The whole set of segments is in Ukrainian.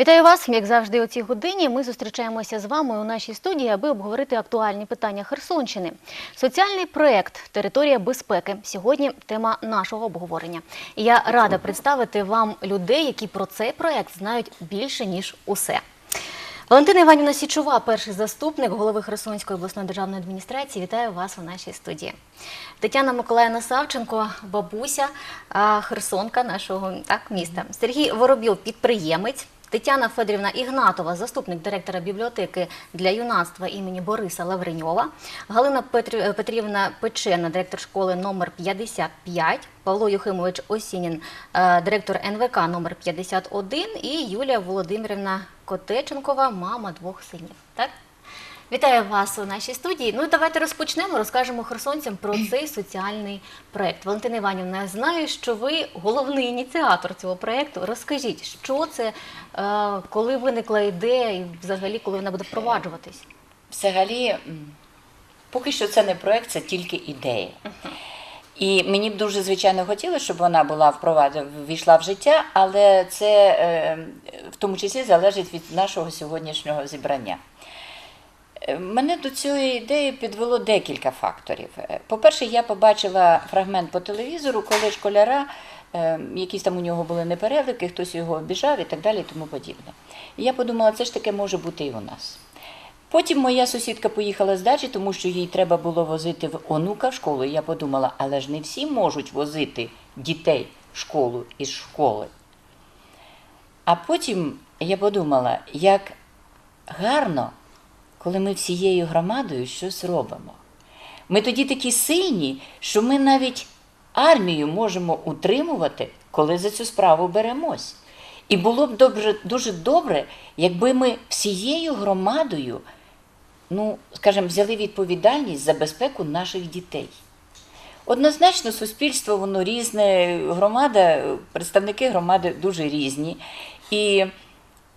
Вітаю вас, як завжди, у цій годині. Ми зустрічаємося з вами у нашій студії, аби обговорити актуальні питання Херсонщини. Соціальний проект Територія безпеки сьогодні тема нашого обговорення. І я рада представити вам людей, які про цей проект знають більше ніж усе. Валентина Іванівна Січова, перший заступник голови Херсонської обласної державної адміністрації. Вітаю вас у нашій студії. Тетяна Миколаївна Савченко, бабуся Херсонка нашого міста. Сергій Воробйов, підприємець. Тетяна Федорівна Ігнатова, заступник директора бібліотеки для юнацтва імені Бориса Лавреньова, Галина Петрівна Печена, директор школи номер 55, Павло Юхимович Осінін, е, директор НВК номер 51 і Юлія Володимирівна Котеченкова, мама двох синів. Так? Вітаю вас у нашій студії. Ну давайте розпочнемо, розкажемо херсонцям про цей соціальний проект. Валентина Іванівна, я знаю, що ви головний ініціатор цього проекту. Розкажіть, що це, е, коли виникла ідея і взагалі коли вона буде впроваджуватись? Взагалі, поки що це не проект, це тільки ідея. І мені б дуже звичайно хотілося, щоб вона була впроваджена, війшла в життя, але це е, в тому числі залежить від нашого сьогоднішнього зібрання. Е, Мене до цієї ідеї підвело декілька факторів. Е, По-перше, я побачила фрагмент по телевізору, коли школяра, е, якісь там у нього були непереливки, хтось його обіжав і так далі, і тому подібне. І я подумала, це ж таке може бути і у нас. Потім моя сусідка поїхала з дачі, тому що їй треба було возити в онука в школу. І я подумала, але ж не всі можуть возити дітей в школу із школи. А потім я подумала, як гарно, коли ми всією громадою щось робимо. Ми тоді такі сильні, що ми навіть армію можемо утримувати, коли за цю справу беремось. І було б добре, дуже добре, якби ми всією громадою, ну, скажімо, взяли відповідальність за безпеку наших дітей. Однозначно, суспільство воно різне, громада, представники громади дуже різні. І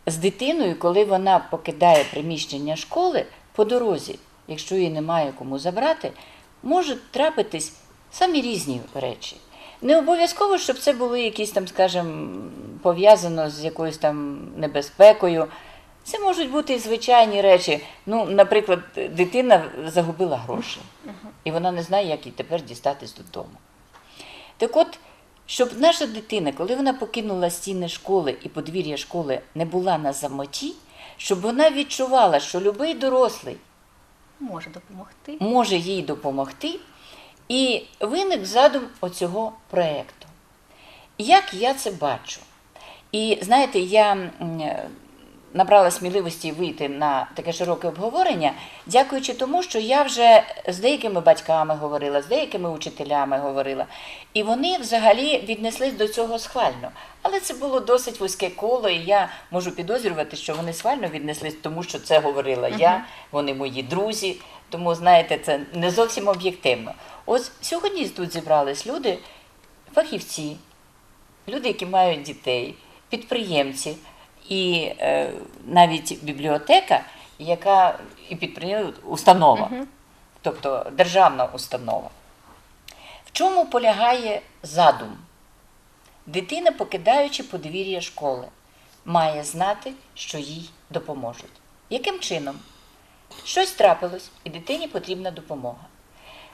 з дитиною, коли вона покидає приміщення школи по дорозі, якщо її немає кому забрати, можуть трапитись самі різні речі. Не обов'язково, щоб це були якісь там, скажімо, пов'язано з якоюсь там небезпекою. Це можуть бути і звичайні речі. Ну, наприклад, дитина загубила гроші, і вона не знає, як їй тепер дістатись додому. Так от, щоб наша дитина, коли вона покинула стіни школи і подвір'я школи не була на самоті, щоб вона відчувала, що будь-який дорослий Може допомогти. може їй допомогти, і виник задум оцього проєкту. Як я це бачу? І знаєте, я набрала сміливості вийти на таке широке обговорення, дякуючи тому, що я вже з деякими батьками говорила, з деякими учителями говорила, і вони взагалі віднеслись до цього схвально. Але це було досить вузьке коло, і я можу підозрювати, що вони схвально віднеслись, тому що це говорила я, вони мої друзі. Тому, знаєте, це не зовсім об'єктивно. Ось сьогодні тут зібрались люди, фахівці, люди, які мають дітей, підприємці і е, навіть бібліотека, яка і підприємство, установа, тобто державна установа. В чому полягає задум? Дитина, покидаючи подвір'я школи, має знати, що їй допоможуть. Яким чином? Щось трапилось, і дитині потрібна допомога.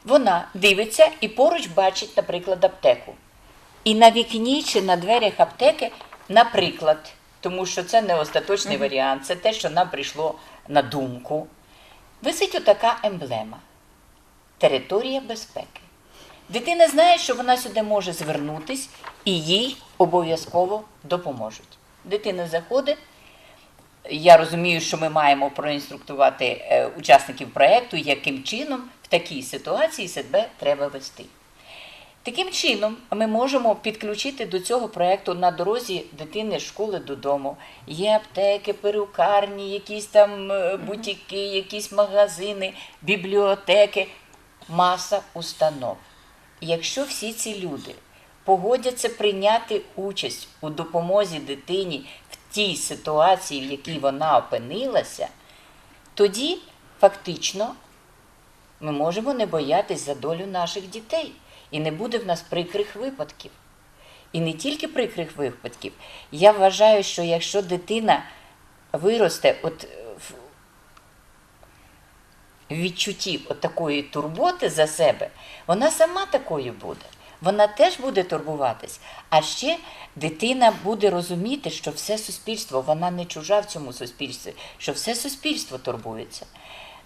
Вона дивиться і поруч бачить, наприклад, аптеку. І на вікні чи на дверях аптеки, наприклад, тому що це не остаточний варіант, це те, що нам прийшло на думку, висить отака емблема територія безпеки. Дитина знає, що вона сюди може звернутись і їй обов'язково допоможуть. Дитина заходить. Я розумію, що ми маємо проінструктувати е, учасників проєкту, яким чином в такій ситуації себе треба вести. Таким чином, ми можемо підключити до цього проєкту на дорозі дитини з школи додому. Є аптеки, перукарні, якісь там е, бутіки, якісь магазини, бібліотеки, маса установ. І Якщо всі ці люди погодяться прийняти участь у допомозі дитині в тій ситуації, в якій вона опинилася, тоді фактично ми можемо не боятись за долю наших дітей. І не буде в нас прикрих випадків. І не тільки прикрих випадків. Я вважаю, що якщо дитина виросте от в в відчутті от такої турботи за себе, вона сама такою буде. Вона теж буде турбуватись. А ще дитина буде розуміти, що все суспільство, вона не чужа в цьому суспільстві, що все суспільство турбується.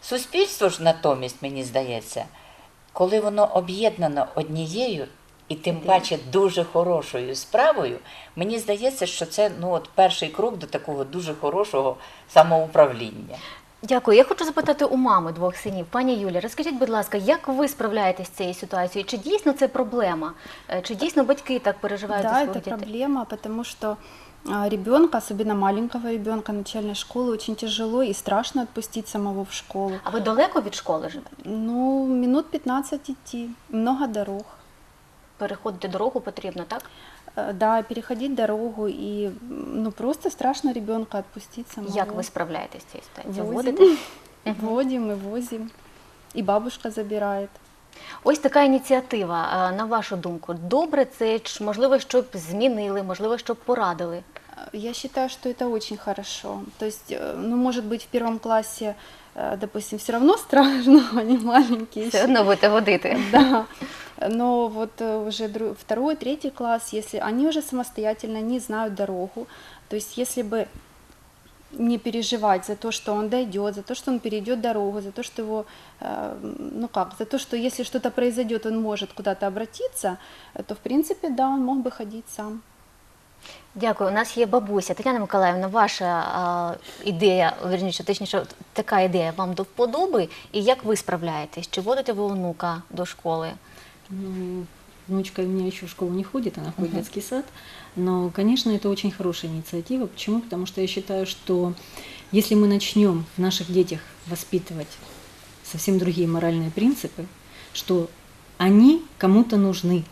Суспільство ж натомість, мені здається, коли воно об'єднано однією і тим паче дуже хорошою справою, мені здається, що це ну, от перший крок до такого дуже хорошого самоуправління. Дякую. Я хочу запитати у мами двох синів. Пані Юлія, розкажіть, будь ласка, як ви справляєтесь з цією ситуацією? Чи дійсно це проблема? Е, Чи дійсно батьки так переживають за Да, своїх это дітей? проблема, потому что ребенка, особенно маленького ребенка начальной школы, очень тяжело и страшно отпустить самого в школу. А ви далеко від школи живете? Ну, минут 15 идти, много дорог. Переходити дорогу потрібно, так? Э, Да, переходить дорогу и ну просто страшно ребенка отпустить самого. Як ви справляєтесь з цією ситуацією? Возим. Водите? Водим и возим. И бабушка забирает. Ось така ініціатива. Е, На вашу думку, добре це чи можливо, щоб змінили, можливо, щоб порадили. Э, Я считаю, что это очень хорошо. То есть, э, ну, может быть, в первом классе, э, допустим, все равно страшно, они маленькие. Все еще. одно будете водити. Да. Но вот э, уже дру- второй, третий класс, если они уже самостоятельно не знают дорогу, то есть если бы не переживать за то, что он дойдет, за то, что он перейдет дорогу, за то, что его, э, ну как, за то, что если что-то произойдет, он может куда-то обратиться, э, то в принципе, да, он мог бы ходить сам. Дякую. У нас є бабуся. Тетяна Миколаївна, ваша а, ідея, вірніше, точніше, така ідея вам до вподоби. І як ви справляєтесь? Чи водите ви онука до школи? Ну, внучка у меня еще в школу не ходит, она ходит в детский сад. Но, конечно, это очень хорошая инициатива. Почему? Потому что я считаю, что если мы начнем в наших детях воспитывать совсем другие моральные принципы, что они кому-то нужны,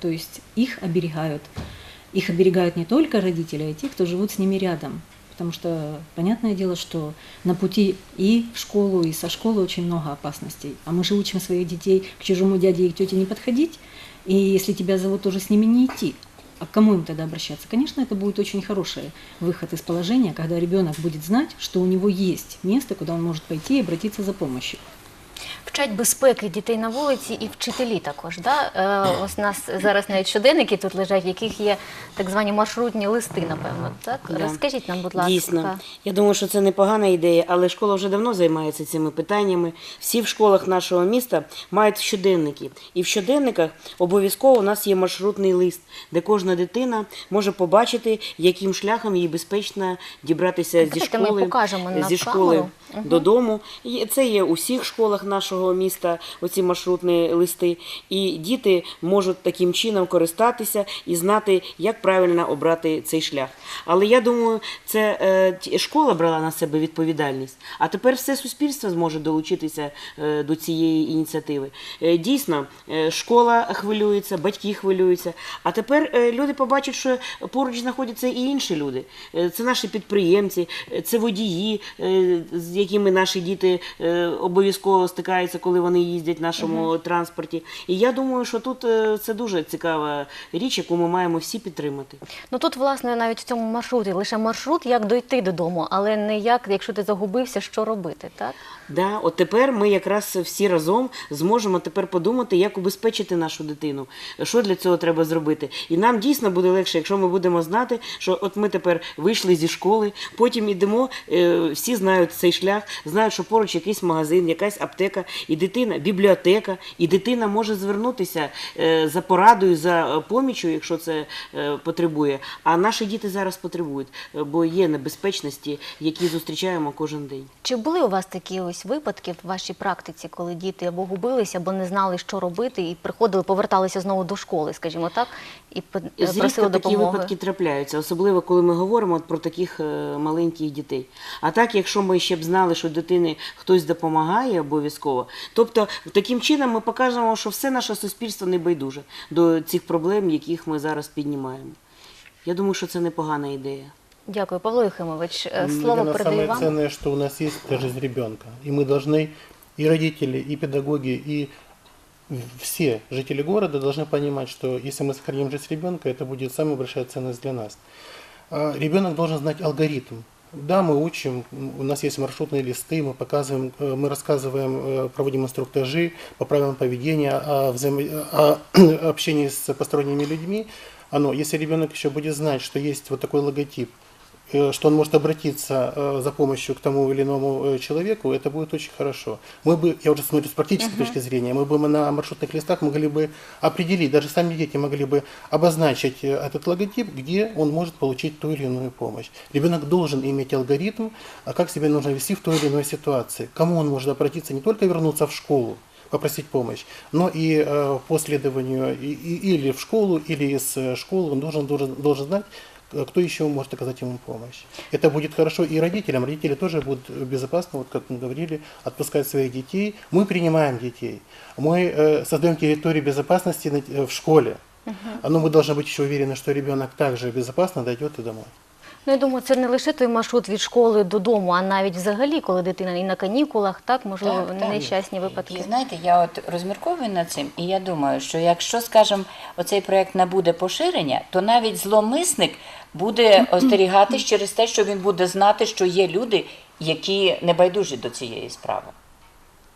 то есть их оберегают. Их оберегают не только родители, а и те, кто живут с ними рядом. Потому что понятное дело, что на пути и в школу, и со школы очень много опасностей. А мы же учим своих детей к чужому дяде и к тете не подходить. И если тебя зовут, тоже с ними не идти. А к кому им тогда обращаться? Конечно, это будет очень хороший выход из положения, когда ребенок будет знать, что у него есть место, куда он может пойти и обратиться за помощью. Вчать безпеки дітей на вулиці і вчителі також. Да? Е, ось у нас зараз навіть щоденники тут лежать, в яких є так звані маршрутні листи, напевно. Так? Да. Розкажіть нам, будь ласка. Дійсно, я думаю, що це непогана ідея, але школа вже давно займається цими питаннями. Всі в школах нашого міста мають щоденники, і в щоденниках обов'язково у нас є маршрутний лист, де кожна дитина може побачити, яким шляхом їй безпечно дібратися зі Давайте ми покажемо зі школи. Мгм. додому. І це є у всіх школах нашого міста. Оці маршрутні листи. І діти можуть таким чином користатися і знати, як правильно обрати цей шлях. Але я думаю, це е, школа брала на себе відповідальність, а тепер все суспільство зможе долучитися е, до цієї ініціативи. Е, дійсно, школа хвилюється, батьки хвилюються. А тепер люди побачать, що поруч знаходяться і інші люди. Це наші підприємці, це водії, з якими наші діти обов'язково стикаються, коли вони їздять в нашому транспорті. І я думаю, що тут е, це дуже цікава річ, яку ми маємо всі підтримати. Ну тут, власне, навіть в цьому маршруті лише маршрут, як дойти додому, але не як, якщо ти загубився, що робити, так? Да, от тепер ми якраз всі разом зможемо тепер подумати, як убезпечити нашу дитину, що для цього треба зробити. І нам дійсно буде легше, якщо ми будемо знати, що от ми тепер вийшли зі школи, потім ідемо, е, всі знають цей шлях, знають, що поруч якийсь магазин, якась аптека, і дитина, бібліотека, і дитина може звернутися е, за порадою, за е, помічю, якщо це потребує. А наші діти зараз потребують, бо є небезпечності, які зустрічаємо кожен день. Чи були у вас такі ось випадки в вашій практиці, коли діти або губилися, або не знали, що робити, і приходили, поверталися знову до школи, скажімо так, і Зрідка просили такі випадки трапляються, особливо коли ми говоримо от про таких е, маленьких дітей. А так, якщо ми ще б знали, що дитини хтось допомагає обов'язково, тобто таким чином ми покажемо, що все наше суспільство не байдуже до цих проблем, яких ми зараз піднімаємо. Я думаю, що це непогана ідея. Дякую, Павло Єхимович. е, Слово Наверное, передаю самое вам. ценное, что у нас есть, это жизнь ребенка. И мы должны, и родители, и педагоги, и все жители города должны понимать, что если мы сохраним жизнь ребенка, это будет самая большая ценность для нас. А Ребенок должен знать алгоритм, Да, мы учим, у нас есть маршрутные листы, мы показываем, э, мы рассказываем, э, проводим инструктажи по правилам поведения, о, взаимо- о общении с посторонними людьми. Оно, если ребенок еще будет знать, что есть вот такой логотип, что он может обратиться э, за помощью к тому или иному э, человеку, это будет очень хорошо. Мы бы, я уже смотрю с практической точки зрения, мы бы на маршрутных листах могли бы определить, даже сами дети могли бы обозначить э, этот логотип, где он может получить ту или иную помощь. Ребенок должен иметь алгоритм, а как себя нужно вести в той или иной ситуации. Кому он может обратиться, не только вернуться в школу, попросить помощь, но и э, по следованию и- и- или в школу, или из э, школы он должен, должен, должен знать, э, кто еще может оказать ему помощь. Это будет хорошо и родителям. Родители тоже будут безопасно, вот как мы говорили, отпускать своих детей. Мы принимаем детей. Мы э, создаем территорию безопасности на- э, в школе. Но мы должны быть еще уверены, что ребенок также безопасно дойдет и домой. Ну, я думаю, це не лише той маршрут від школи додому, а навіть взагалі, коли дитина і на канікулах, так, можливо, Так, так. нещасні випадки. І знаєте, я от розмірковую над цим, і я думаю, що якщо, скажімо, оцей проект набуде поширення, то навіть зломисник буде остерігатись через те, що він буде знати, що є люди, які не байдужі до цієї справи.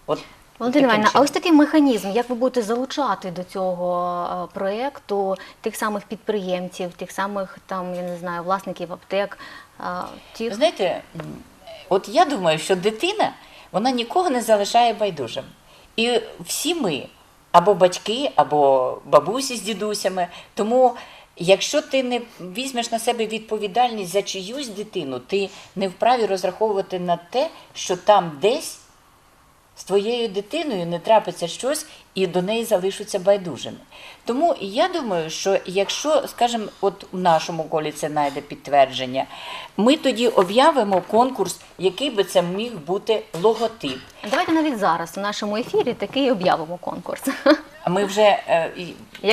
От Валентина таким Іванівна, а ось такий механізм, як ви будете залучати до цього е, проєкту тих самих підприємців, тих самих там, я не знаю, власників аптек, е, тих, знаєте, от я думаю, що дитина вона нікого не залишає байдужим. І всі ми, або батьки, або бабусі з дідусями. Тому, якщо ти не візьмеш на себе відповідальність за чиюсь дитину, ти не вправі розраховувати на те, що там десь твоєю дитиною не трапиться щось і до неї залишаться байдужими. Тому я думаю, що якщо, скажімо, от в нашому колі це знайде підтвердження, ми тоді об'явимо конкурс, який би це міг бути логотип. давайте навіть зараз у нашому ефірі такий об'явимо конкурс. А ми вже е,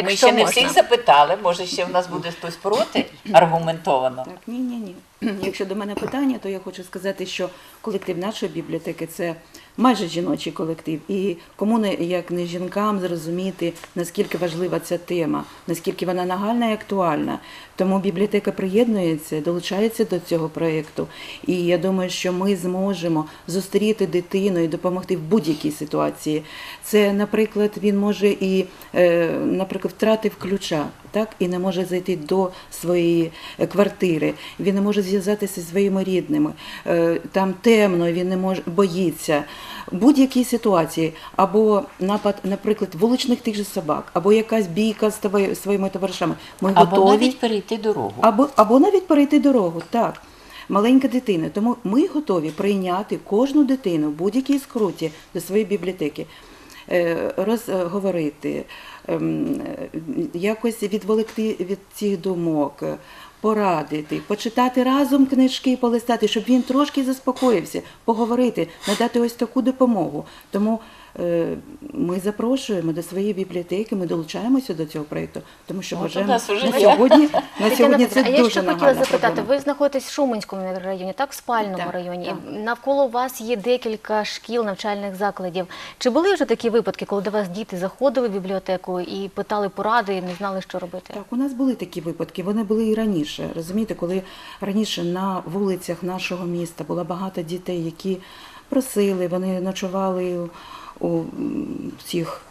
ми ще не можна. всіх запитали, може ще в нас буде хтось проти аргументовано. Так, ні, ні, ні. Якщо до мене питання, то я хочу сказати, що колектив нашої бібліотеки це майже жіночий колектив. І кому не як не жінкам зрозуміти, наскільки важлива ця тема, наскільки вона нагальна і актуальна. Тому бібліотека приєднується, долучається до цього проєкту. І я думаю, що ми зможемо зустріти дитину і допомогти в будь-якій ситуації. Це, наприклад, він може і, е, наприклад, втратив ключа, так, і не може зайти до своєї е, квартири. Він не може зв'язатися зі своїми рідними. Е, Там темно, він не може боїться. Будь-якій ситуації, або напад, наприклад, вуличних тих же собак, або якась бійка з своїми товаришами. Ми Або готові навіть перейти дорогу. або, або навіть перейти дорогу, так. Маленька дитина. Тому ми готові прийняти кожну дитину в будь-якій скруті до своєї бібліотеки, е, розговорити, ем, якось відволікти від цих думок, порадити, почитати разом книжки, полистати, щоб він трошки заспокоївся, поговорити, надати ось таку допомогу. Тому е, ми запрошуємо до своєї бібліотеки, ми долучаємося до цього проєкту, тому що вважаємо на сьогодні, на сьогодні це Петрівна, а я ще хотіла запитати, ви знаходитесь в Шуменському районі, так, в спальному Так, районі. так. Навколо вас є декілька шкіл, навчальних закладів. Чи були вже такі випадки, коли до вас діти заходили в бібліотеку і питали поради і не знали, що робити? Так, у нас були такі випадки. Вони були і раніше. Розумієте, коли раніше на вулицях нашого міста було багато дітей, які просили, вони ночували у цих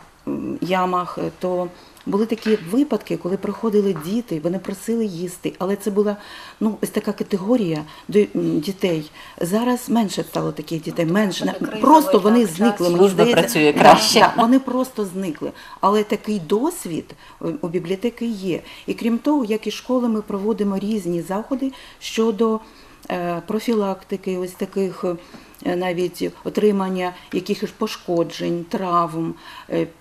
ямах, то були такі випадки, коли приходили діти, вони просили їсти, але це була ну ось така категорія до- дітей. Зараз менше стало таких дітей, менше просто вони зникли. Мені здається, працює краще. да, вони просто зникли. Але такий досвід е, у бібліотеки є. І крім того, як і школи, ми проводимо різні заходи щодо е, профілактики, ось таких е, навіть отримання якихось пошкоджень, травм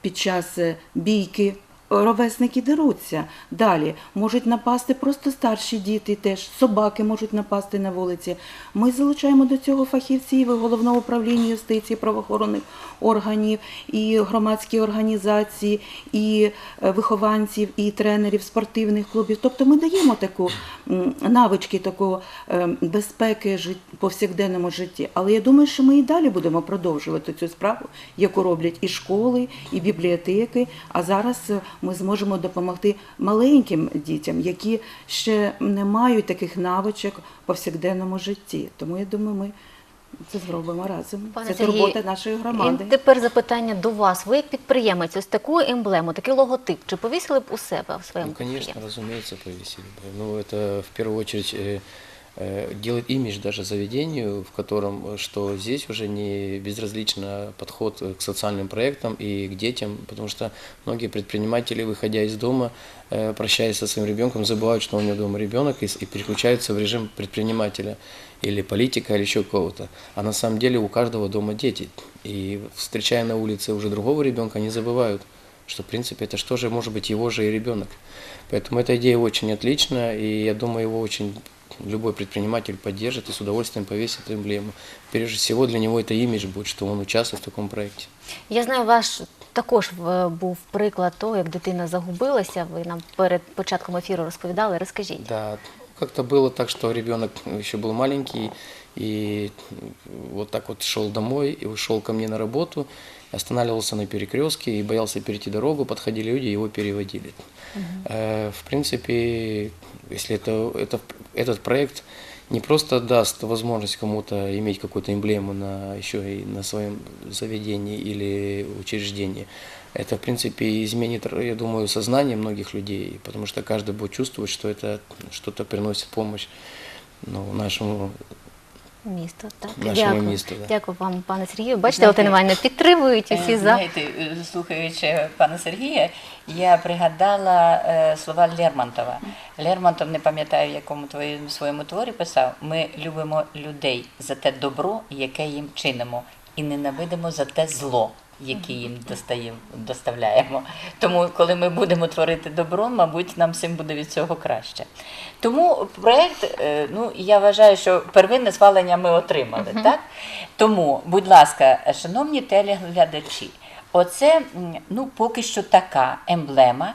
під час бійки. Ровесники деруться. Далі можуть напасти просто старші діти, теж собаки можуть напасти на вулиці. Ми залучаємо до цього фахівців головного управління юстиції, правоохоронних органів, і громадські організації, і е, вихованців, і тренерів спортивних клубів. Тобто ми даємо таку навички такого е, безпеки повсякденному житті. Але я думаю, що ми і далі будемо продовжувати цю справу, яку роблять і школи, і бібліотеки. А зараз е, ми зможемо допомогти маленьким дітям, які ще не мають таких навичок в повсякденному житті. Тому я думаю, ми це зробимо разом. Пане це Сергію, турбота нашої громади. І тепер запитання до вас. Ви як підприємець, ось таку емблему, такий логотип, чи повісили б у себе в своєму Ну, конечно, підприємстві? разумеется, повесили бы. Ну, это в первую очередь э, э, делает имидж даже заведению, в котором, э, что здесь уже не безразлично подход э, к социальным проектам и к детям, потому что многие предприниматели, выходя из дома, э, прощаясь со своим ребенком, забывают, что у него дома ребенок и, и переключаются в режим предпринимателя или политика, или еще кого-то. А на самом деле у каждого дома дети. И встречая на улице уже другого ребенка, они забывают, что в принципе это что же может быть его же и ребенок. Поэтому эта идея очень отличная, и я думаю, его очень любой предприниматель поддержит и с удовольствием повесит эмблему. Прежде всего для него это имидж будет, что он участвует в таком проекте. Я знаю, ваш також е, був приклад того, як дитина загубилася. Ви нам перед початком ефіру розповідали. Розкажіть. Да, как-то было так, что ребенок еще был маленький, и вот так вот шел домой, и шел ко мне на работу, останавливался на перекрестке и боялся перейти дорогу, подходили люди, его переводили. Э, В принципе, если это, это, этот проект не просто даст возможность кому-то иметь какую-то эмблему на, еще и на своем заведении или учреждении, это, в принципе, изменит, я думаю, сознание многих людей, потому что каждый будет чувствовать, что это что-то приносит помощь ну, нашему Місто, так. Нашому Дякую. місту, да. Дякую вам, пане Сергію. Бачите, Знаєте, Олена Іванівна, підтримують всі усі за. Знаєте, е, слухаючи пана Сергія, я пригадала е, слова Лермонтова. Лермонтов, не пам'ятаю, в якому твоєму своєму творі писав: ми любимо людей за те добро, яке їм чинимо, і ненавидимо за те зло, яке їм достаємо, доставляємо. Тому, коли ми будемо творити добро, мабуть, нам всім буде від цього краще. Тому проєкт, е, ну я вважаю, що первинне схвалення ми отримали, так? Тому, будь ласка, шановні телеглядачі, оце ну, поки що така емблема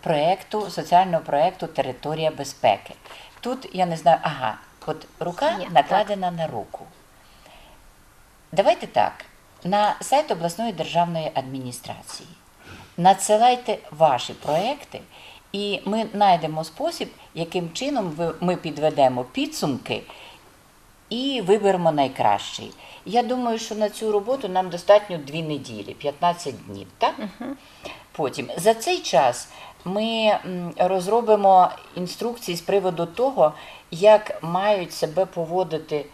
проєкту, соціального проєкту Територія безпеки. Тут я не знаю, ага, от рука Є, накладена на руку. Давайте так. На сайт обласної державної адміністрації надсилайте ваші проекти, і ми знайдемо спосіб, яким чином ми підведемо підсумки і виберемо найкращий. Я думаю, що на цю роботу нам достатньо дві неділі, 15 днів. Так? Потім за цей час ми розробимо інструкції з приводу того, як мають себе поводити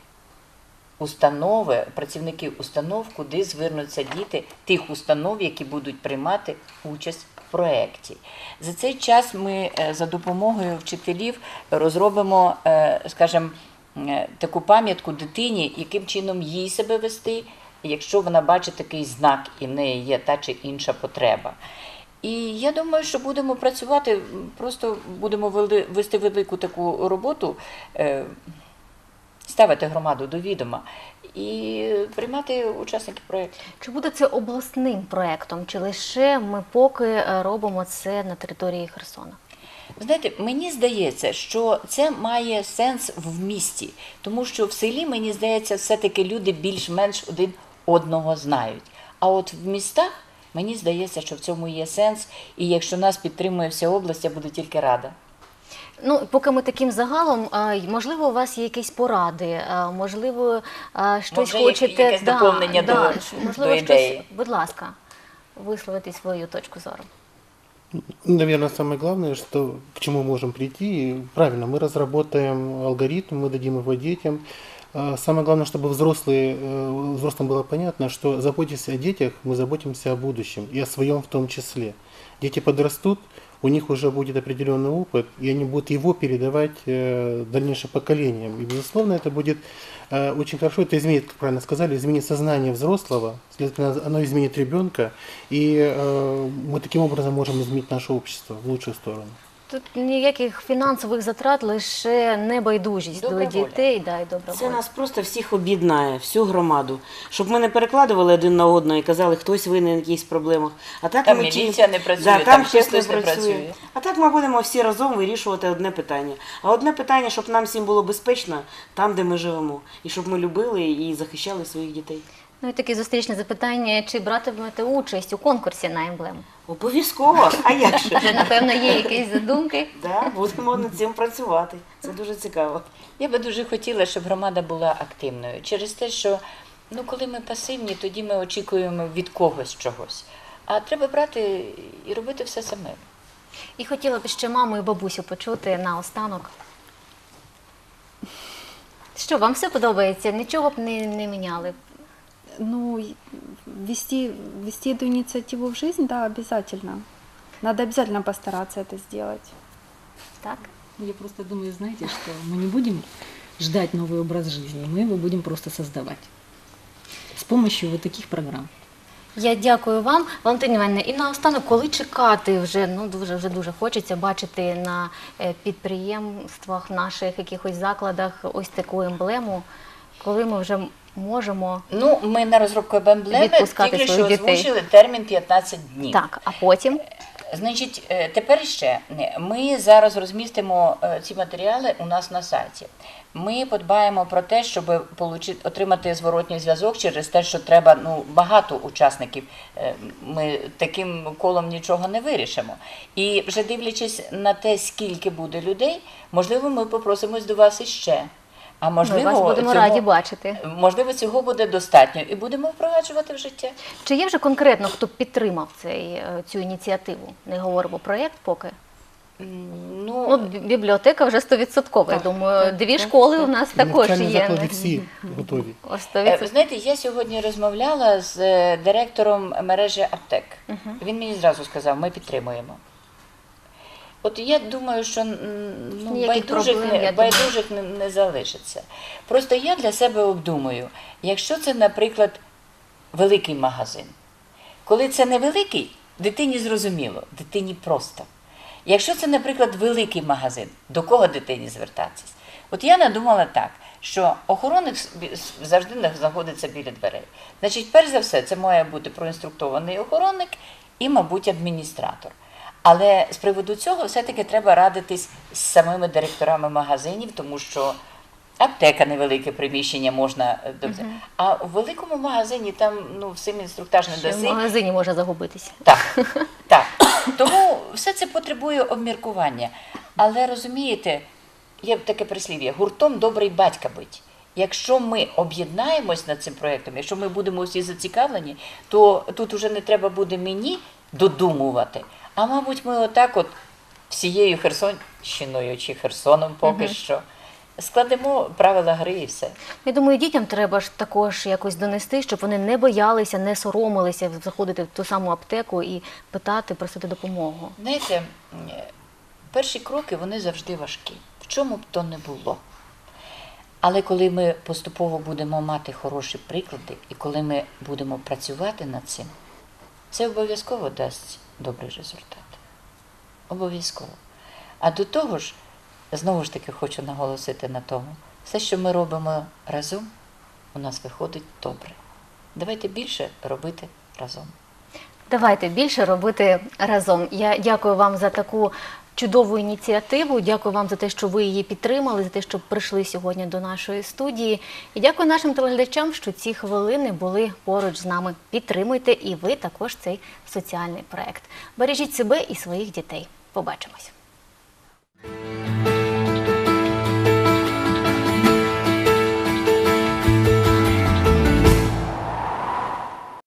установи, працівники установ, куди звернуться діти тих установ, які будуть приймати участь в проєкті. За цей час ми е, за допомогою вчителів розробимо, е, скажімо, е, таку пам'ятку дитині, яким чином їй себе вести, якщо вона бачить такий знак і в неї є та чи інша потреба. І я думаю, що будемо працювати, просто будемо вести велику таку роботу. Ставити громаду до відома і приймати учасників проєкту. Чи буде це обласним проектом, чи лише ми поки е, робимо це на території Херсона? Знаєте, мені здається, що це має сенс в місті, тому що в селі, мені здається, все-таки люди більш-менш один одного знають. А от в містах мені здається, що в цьому є сенс, і якщо нас підтримує вся область, я буду тільки рада. Ну, поки ми таким загалом, а, й, можливо, у вас є якісь поради, а, можливо, а, щось Може, як- хочете якесь доповнення до- ш- можливо, до щось, ідеї. будь ласка, висловити свою точку зору. Наверное, самое главное, что к чему можем прийти, и правильно, мы разработаем алгоритм, мы дадим его детям. А Самое главное, чтобы взрослые, э, взрослым было понятно, что заботясь о детях, мы заботимся о будущем и о своем в том числе. Дети подрастут, у них уже будет определенный опыт, и они будут его передавать э, дальнейшим поколениям. И, безусловно, это будет э, очень хорошо, это изменит, как правильно сказали, изменит сознание взрослого, следовательно, оно изменит ребенка, и э, мы таким образом можем изменить наше общество в лучшую сторону. Тут ніяких фінансових затрат, лише небайдужість Добра до воля. дітей да, і добра Це воля. нас просто всіх об'єднає, всю громаду. Щоб ми не перекладували один на одного і казали, хтось винен в якихось проблемах. А так Там ми міліція ті- не працює, да, там там ще хтось не хтось не працює. працює. А так ми будемо всі разом вирішувати одне питання. А одне питання, щоб нам всім було безпечно там, де ми живемо, і щоб ми любили і захищали своїх дітей. Ну і таке зустрічне запитання, чи братимете участь у конкурсі на емблему? Обов'язково, а як же? Вже, напевно, є якісь задумки. Да, будемо над цим працювати. Це дуже цікаво. Я би дуже хотіла, щоб громада була активною через те, що ну, коли ми пасивні, тоді ми очікуємо від когось чогось. А треба брати і робити все самим. І хотіла б ще маму і бабусю почути наостанок. Що, вам все подобається? Нічого б не, не міняли? Ну, и ввести, ввести эту инициативу в жизнь, да, обязательно. Надо обязательно постараться это сделать. Так? Я просто думаю, знаете, что мы не будем ждать новый образ жизни, мы его будем просто создавать с помощью вот таких программ. Я дякую вам, Валентині Іванівна. І наостанок, коли чекати вже, ну дуже вже дуже хочеться бачити на е, підприємствах, наших якихось закладах ось таку емблему, коли ми вже можемо Ну, ми на розробку емблеми тільки що дітей. озвучили термін 15 днів. так, а потім Значить, е, тепер ще е, ми зараз розмістимо е, ці матеріали у нас на сайті. Ми подбаємо про те, щоб отримати зворотній зв'язок через те, що треба ну багато учасників. Е, Ми таким колом нічого не вирішимо. І вже дивлячись на те, скільки буде людей, можливо, ми попросимось до вас іще. А можливо, ми вас будемо цього, раді бачити. можливо, цього буде достатньо, і будемо впроваджувати в життя. Чи є вже конкретно хто підтримав цей, е, цю ініціативу? Не говоримо проєкт поки. М, Ну, бібліотека вже 100%. Я думаю, дві так, школи так. у нас також є. заклади всі готові. Е, 100%. Ви знаєте, я сьогодні розмовляла з е, директором мережі аптек. Він мені зразу сказав, ми підтримуємо. От я думаю, що ну, байдужих, проблем, не, байдужих не, не залишиться. Просто я для себе обдумую, якщо це, наприклад, великий магазин. Коли це невеликий, дитині зрозуміло, дитині просто. Якщо це, наприклад, великий магазин, до кого дитині звертатися? От я надумала так, що охоронник завжди знаходиться біля дверей. Значить, перш за все, це має бути проінструктований охоронник і, мабуть, адміністратор. Але з приводу цього все-таки треба радитись з самими директорами магазинів, тому що аптека невелике приміщення можна. добре. А в великому магазині там ну, всім інструктаж не Ще в магазині може загубитися. Так, так. Тому все це потребує обміркування. Але розумієте, є таке прислів'я: гуртом добрий батька бить. Якщо ми об'єднаємось над цим проєктом, якщо ми будемо всі зацікавлені, то тут уже не треба буде мені додумувати. А мабуть, ми отак, от всією Херсонщиною чи Херсоном поки що, складемо правила гри і все. Я думаю, дітям треба ж також якось донести, щоб вони не боялися, не соромилися заходити в ту саму аптеку і питати, просити допомогу. Знаєте, перші кроки вони завжди важкі. В чому б то не було. Але коли ми поступово будемо мати хороші приклади, і коли ми будемо працювати над цим, це обов'язково дасть добрий результат. Обов'язково. А до того ж, знову ж таки хочу наголосити на тому, все, що ми робимо разом, у нас виходить добре. Давайте більше робити разом. Давайте більше робити разом. Я дякую вам за таку чудову ініціативу. Дякую вам за те, що ви її підтримали, за те, що прийшли сьогодні до нашої студії. І дякую нашим телеглядачам, що ці хвилини були поруч з нами. Підтримуйте і ви також цей соціальний проект. Бережіть себе і своїх дітей. Побачимось.